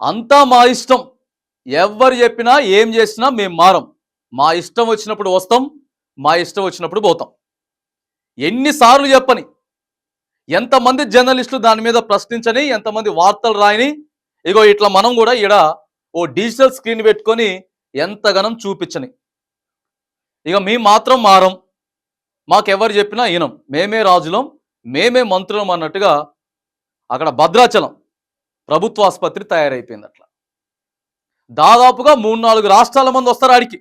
అంతా మా ఇష్టం. ఎవరు చెప్పినా ఏం చేసినా మేము మారం. మా ఇష్టం వచ్చినప్పుడు వస్తాం మా ఇష్టం వచ్చినప్పుడు పోతాం. ఎన్నిసార్లు చెప్పని ఎంతమంది జర్నలిస్టులు దాని మీద ప్రశ్నించని ఎంతమంది వార్తలు రాయని ఇగో ఇట్లా మనం కూడా ఈడ ఓ డిజిటల్ స్క్రీన్ పెట్టుకొని ఎంతగానం చూపించని. ఇక మేము మాత్రం మారం. మాకెవరు చెప్పినా ఈనం. మేమే రాజులం మేమే మంత్రులం అన్నట్టుగా అక్కడ భద్రాచలం. ప్రభుత్వ ఆసుపత్రి తయారైపోయింది అట్లా. దాదాపుగా మూడు నాలుగు రాష్ట్రాల మంది వస్తారు ఆడికి.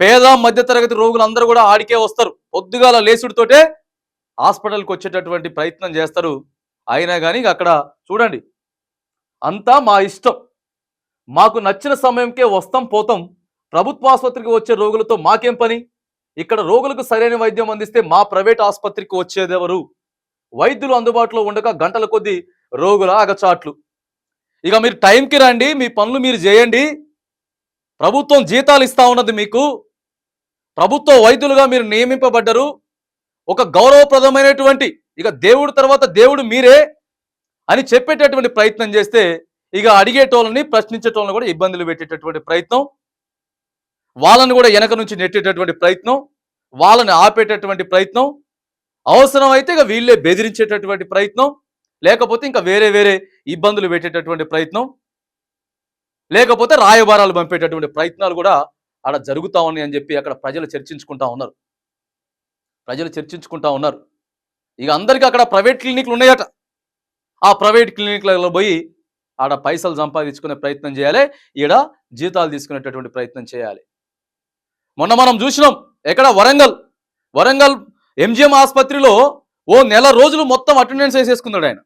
పేద మధ్యతరగతి రోగులు అందరూ కూడా ఆడికే వస్తారు. పొద్దుగాల లేచుడితోటే హాస్పిటల్కి వచ్చేటటువంటి ప్రయత్నం చేస్తారు. అయినా కానీ అక్కడ చూడండి అంతా మా ఇష్టం. మాకు నచ్చిన సమయంకే వస్తాం పోతాం. ప్రభుత్వ ఆసుపత్రికి వచ్చే రోగులతో మాకేం పని? ఇక్కడ రోగులకు సరైన వైద్యం అందిస్తే మా ప్రైవేట్ ఆసుపత్రికి వచ్చేదెవరు? వైద్యులు అందుబాటులో ఉండక గంటల కొద్దీ రోగుల అగచాట్లు ఇక మీరు టైంకి రండి మీ పనులు మీరు చేయండి. ప్రభుత్వం జీతాలు ఇస్తా ఉన్నది మీకు. ప్రభుత్వ వైద్యులుగా మీరు నియమింపబడ్డరు. ఒక గౌరవప్రదమైనటువంటి ఇక దేవుడు తర్వాత దేవుడు మీరే అని చెప్పేటటువంటి ప్రయత్నం చేస్తే ఇక అడిగేటోళ్ళని ప్రశ్నించేటోళ్ళని కూడా ఇబ్బందులు పెట్టేటటువంటి ప్రయత్నం. వాళ్ళని కూడా వెనక నుంచి నెట్టేటటువంటి ప్రయత్నం. వాళ్ళని ఆపేటటువంటి ప్రయత్నం. అవసరమైతే ఇక వీళ్ళే బెదిరించేటటువంటి ప్రయత్నం. లేకపోతే ఇంకా వేరే వేరే ఇబ్బందులు పెట్టేటటువంటి ప్రయత్నం లేకపోతే రాయబారాలు పంపేటటువంటి ప్రయత్నాలు కూడా ఆడ జరుగుతా ఉన్నాయి అని చెప్పి అక్కడ ప్రజలు చర్చించుకుంటా ఉన్నారు. ప్రజలు చర్చించుకుంటా ఉన్నారు. ఇక అందరికీ అక్కడ ప్రైవేట్ క్లినిక్లు ఉన్నాయట. ఆ ప్రైవేట్ క్లినిక్లలో పోయి ఆడ పైసలు సంపాదించుకునే ప్రయత్నం చేయాలి ఈడ జీతాలు తీసుకునేటటువంటి ప్రయత్నం చేయాలి. మొన్న మనం చూసినాం ఎక్కడ వరంగల్ వరంగల్ ఎంజిఎం ఆసుపత్రిలో ఓ నెల రోజులు మొత్తం అటెండెన్స్ వేసేసుకున్నాడు ఆయన.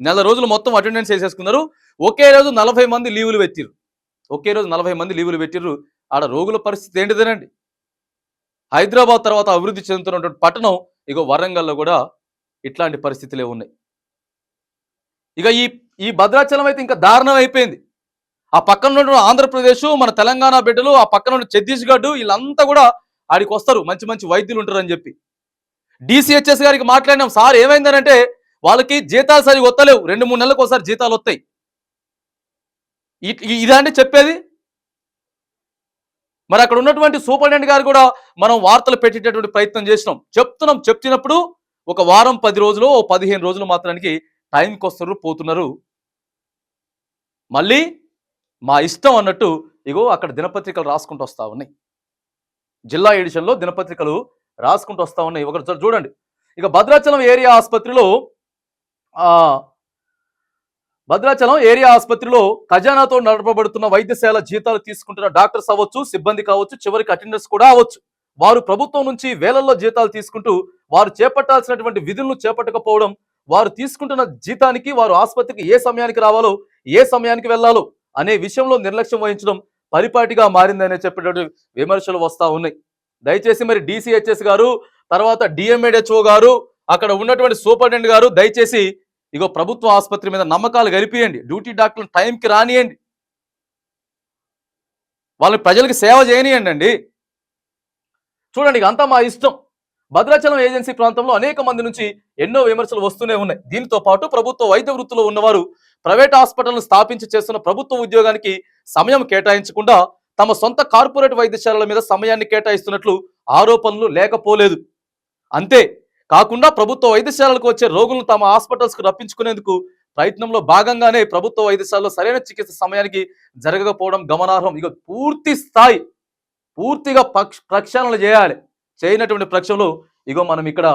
నెల రోజులు మొత్తం అటెండెన్స్ వేసేసుకున్నారు. ఒకే రోజు నలభై మంది లీవులు పెట్టిర్రు. ఒకే రోజు నలభై మంది లీవులు పెట్టిర్రు. ఆడ రోగుల పరిస్థితి ఏంటిదేనండి హైదరాబాద్ తర్వాత అభివృద్ధి చెందుతున్నటువంటి పట్టణం ఇగో వరంగల్లో కూడా ఇట్లాంటి పరిస్థితులే ఉన్నాయి. ఇక ఈ ఈ భద్రాచలం అయితే ఇంకా దారుణం అయిపోయింది. ఆ పక్కన ఉన్న ఆంధ్రప్రదేశ్ మన తెలంగాణ బిడ్డలు ఆ పక్కన ఉన్న ఛత్తీస్గఢ్ వీళ్ళంతా కూడా ఆడికి వస్తారు మంచి మంచి వైద్యులు ఉంటారని చెప్పి. డిసిహెచ్ఎస్ గారికి మాట్లాడినాం సార్ ఏమైందనంటే వాళ్ళకి జీతాలు సరిగా వస్తలేవు. రెండు మూడు నెలలకు ఒకసారి జీతాలు వస్తాయి. ఇ- ఇదండి చెప్పేది? మరి అక్కడ ఉన్నటువంటి సూపరింటెండెంట్ గారు కూడా మనం వార్తలు పెట్టేటటువంటి ప్రయత్నం చేసినాం. చెప్తున్నాం. చెప్తున్నప్పుడు ఒక వారం పది రోజులు ఓ పదిహేను రోజులు మాత్రానికి టైంకి వస్తారు పోతున్నారు. మళ్ళీ మా ఇష్టం అన్నట్టు ఇగో అక్కడ దినపత్రికలు రాసుకుంటూ వస్తా ఉన్నాయి. జిల్లా ఎడిషన్లో దినపత్రికలు రాసుకుంటూ వస్తూ ఉన్నాయి. ఒకటి చూడండి. ఇక భద్రాచలం ఏరియా ఆసుపత్రిలో భద్రాచలం ఏరియా ఆసుపత్రిలో ఖజానాతో నడపబడుతున్న వైద్యశాల జీతాలు తీసుకుంటున్న డాక్టర్స్ అవ్వచ్చు సిబ్బంది కావచ్చు చివరికి అటెండర్స్ కూడా అవ్వచ్చు. వారు ప్రభుత్వం నుంచి వేలల్లో జీతాలు తీసుకుంటూ వారు చేపట్టాల్సినటువంటి విధులను చేపట్టకపోవడం వారు తీసుకుంటున్న జీతానికి వారు ఆసుపత్రికి ఏ సమయానికి రావాలో ఏ సమయానికి వెళ్ళాలో అనే విషయంలో నిర్లక్ష్యం వహించడం పరిపాటిగా మారిందనే చెప్పేటటువంటి విమర్శలు వస్తూ ఉన్నాయి. దయచేసి మరి డిసిహెచ్ఎస్ గారు తర్వాత డిఎంఏడ్హెచ్ఓ గారు అక్కడ ఉన్నటువంటి సూపరింటెండెంట్ గారు దయచేసి ఇగో ప్రభుత్వ ఆసుపత్రి మీద నమ్మకాలు గలిపియండి డ్యూటీ డాక్టర్లు టైంకి రానియండి. వాళ్ళని ప్రజలకు సేవ చేయనియండి అండి చూడండి ఇక అంతా మా ఇష్టం. భద్రాచలం ఏజెన్సీ ప్రాంతంలో అనేక మంది నుంచి ఎన్నో విమర్శలు వస్తూనే ఉన్నాయి. దీంతో పాటు ప్రభుత్వ వైద్య వృత్తిలో ఉన్నవారు ప్రైవేట్ హాస్పిటల్ను స్థాపించి చేస్తున్న ప్రభుత్వ ఉద్యోగానికి సమయం కేటాయించకుండా తమ సొంత కార్పొరేట్ వైద్యశాలల మీద సమయాన్ని కేటాయిస్తున్నట్లు ఆరోపణలు లేకపోలేదు. అంతే. కాకుండా ప్రభుత్వ వైద్యశాలలకు వచ్చే రోగులను తమ హాస్పిటల్స్కు రప్పించుకునేందుకు ప్రయత్నంలో భాగంగానే ప్రభుత్వ వైద్యశాలలో సరైన చికిత్స సమయానికి జరగకపోవడం గమనార్హం. ఇక పూర్తి స్థాయి పూర్తిగా పక్ష ప్రక్షాళన చేయాలి. చేయనటువంటి పక్షంలో ఇగో మనం ఇక్కడ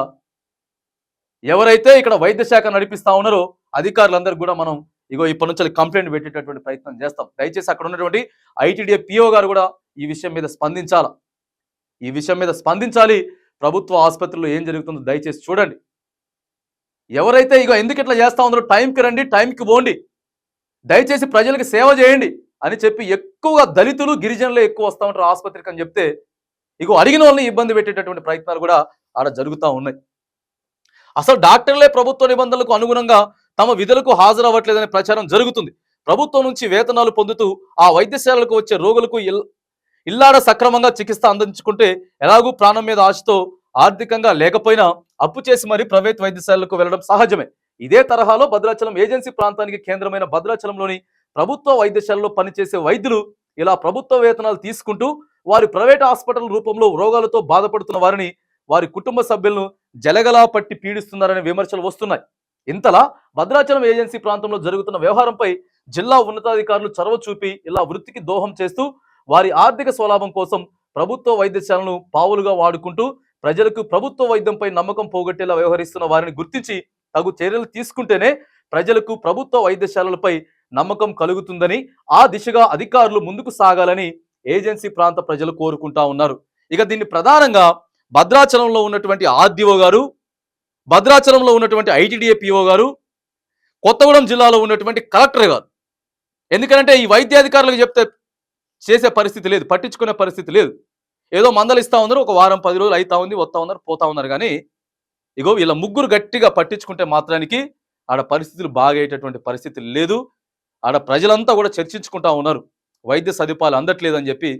ఎవరైతే ఇక్కడ వైద్య శాఖ నడిపిస్తా ఉన్నారో అధికారులందరూ కూడా మనం ఇగో ఇప్పటి నుంచి కంప్లైంట్ పెట్టేటటువంటి ప్రయత్నం చేస్తాం. దయచేసి అక్కడ ఉన్నటువంటి ఐటీడీఏ పిఓ గారు కూడా ఈ విషయం మీద స్పందించాల? ఈ విషయం మీద స్పందించాలి. ప్రభుత్వ ఆసుపత్రిలో ఏం జరుగుతుందో దయచేసి చూడండి. ఎవరైతే ఇగో ఎందుకు ఇట్లా చేస్తా ఉందో టైంకి రండి టైంకి పోండి. దయచేసి ప్రజలకు సేవ చేయండి అని చెప్పి ఎక్కువగా దళితులు గిరిజనులు ఎక్కువ వస్తూ ఉంటారు ఆసుపత్రికి అని చెప్తే ఇగో అడిగిన వాళ్ళని ఇబ్బంది పెట్టేటటువంటి ప్రయత్నాలు కూడా ఆడ జరుగుతూ ఉన్నాయి. అసలు డాక్టర్లే ప్రభుత్వ నిబంధనలకు అనుగుణంగా తమ విధులకు హాజరవ్వట్లేదనే ప్రచారం జరుగుతుంది. ప్రభుత్వం నుంచి వేతనాలు పొందుతూ ఆ వైద్యశాలకు వచ్చే రోగులకు ఇల్లాడ సక్రమంగా చికిత్స అందించుకుంటే ఎలాగూ ప్రాణం మీద ఆశతో ఆర్థికంగా లేకపోయినా అప్పు చేసి మరీ ప్రైవేట్ వైద్యశాలకు వెళ్ళడం సహజమే. ఇదే తరహాలో భద్రాచలం ఏజెన్సీ ప్రాంతానికి కేంద్రమైన భద్రాచలంలోని ప్రభుత్వ వైద్యశాలలో పనిచేసే వైద్యులు ఇలా ప్రభుత్వ వేతనాలు తీసుకుంటూ వారి ప్రైవేట్ హాస్పిటల్ రూపంలో రోగాలతో బాధపడుతున్న వారిని వారి కుటుంబ సభ్యులను జలగలా పట్టి పీడిస్తున్నారనే విమర్శలు వస్తున్నాయి. ఇంతలా భద్రాచలం ఏజెన్సీ ప్రాంతంలో జరుగుతున్న వ్యవహారంపై జిల్లా ఉన్నతాధికారులు చొరవ చూపి ఇలా వృత్తికి దోహం చేస్తూ వారి ఆర్థిక స్వలాభం కోసం ప్రభుత్వ వైద్యశాలను పావులుగా వాడుకుంటూ ప్రజలకు ప్రభుత్వ వైద్యంపై నమ్మకం పోగొట్టేలా వ్యవహరిస్తున్న వారిని గుర్తించి తగు చర్యలు తీసుకుంటేనే ప్రజలకు ప్రభుత్వ వైద్యశాలలపై నమ్మకం కలుగుతుందని ఆ దిశగా అధికారులు ముందుకు సాగాలని ఏజెన్సీ ప్రాంత ప్రజలు కోరుకుంటా ఉన్నారు. ఇక దీన్ని ప్రధానంగా భద్రాచలంలో ఉన్నటువంటి ఆర్డీఓ గారు భద్రాచలంలో ఉన్నటువంటి ఐటీడీఏ పిఓ గారు కొత్తగూడెం జిల్లాలో ఉన్నటువంటి కలెక్టర్ గారు. ఎందుకంటే ఈ వైద్యాధికారులకు చెప్తే చేసే పరిస్థితి లేదు పట్టించుకునే పరిస్థితి లేదు. ఏదో మందలు ఇస్తూ ఉన్నారు ఒక వారం పది రోజులు అవుతా ఉంది వస్తూ ఉన్నారు పోతా ఉన్నారు కానీ ఇగో వీళ్ళ ముగ్గురు గట్టిగా పట్టించుకుంటే మాత్రానికి ఆడ పరిస్థితులు బాగయ్యేటటువంటి పరిస్థితి లేదు. ఆడ ప్రజలంతా కూడా చర్చించుకుంటా ఉన్నారు. వైద్య సదుపాయాలు అందట్లేదని చెప్పి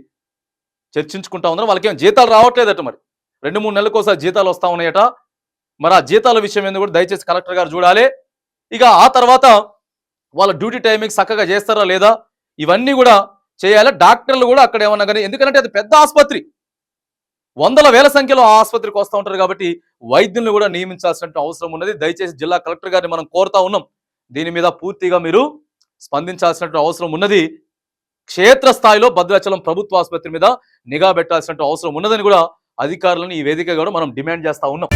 చర్చించుకుంటా ఉన్నారు. వాళ్ళకేం జీతాలు రావట్లేదట మరి. రెండు మూడు నెలలకు ఒకసారి జీతాలు వస్తూ ఉన్నాయట. మరి ఆ జీతాల విషయం ఏంది కూడా దయచేసి కలెక్టర్ గారు చూడాలి. ఇక ఆ తర్వాత వాళ్ళ డ్యూటీ టైమింగ్ చక్కగా చేస్తారా లేదా? ఇవన్నీ కూడా చేయాలి. డాక్టర్లు కూడా అక్కడ ఏమన్నా కానీ ఎందుకంటే అది పెద్ద ఆసుపత్రి. వందల వేల సంఖ్యలో ఆ ఆసుపత్రికి వస్తూ ఉంటారు కాబట్టి వైద్యుల్ని కూడా నియమించాల్సిన అవసరం ఉన్నది. దయచేసి జిల్లా కలెక్టర్ గారిని మనం కోరుతా ఉన్నాం. దీని మీద పూర్తిగా మీరు స్పందించాల్సిన అవసరం ఉన్నది. క్షేత్రస్థాయిలో భద్రాచలం ప్రభుత్వ ఆసుపత్రి మీద నిఘా పెట్టాల్సిన అవసరం ఉన్నదని కూడా అధికారులను ఈ వేదిక కూడా మనం డిమాండ్ చేస్తా ఉన్నాం.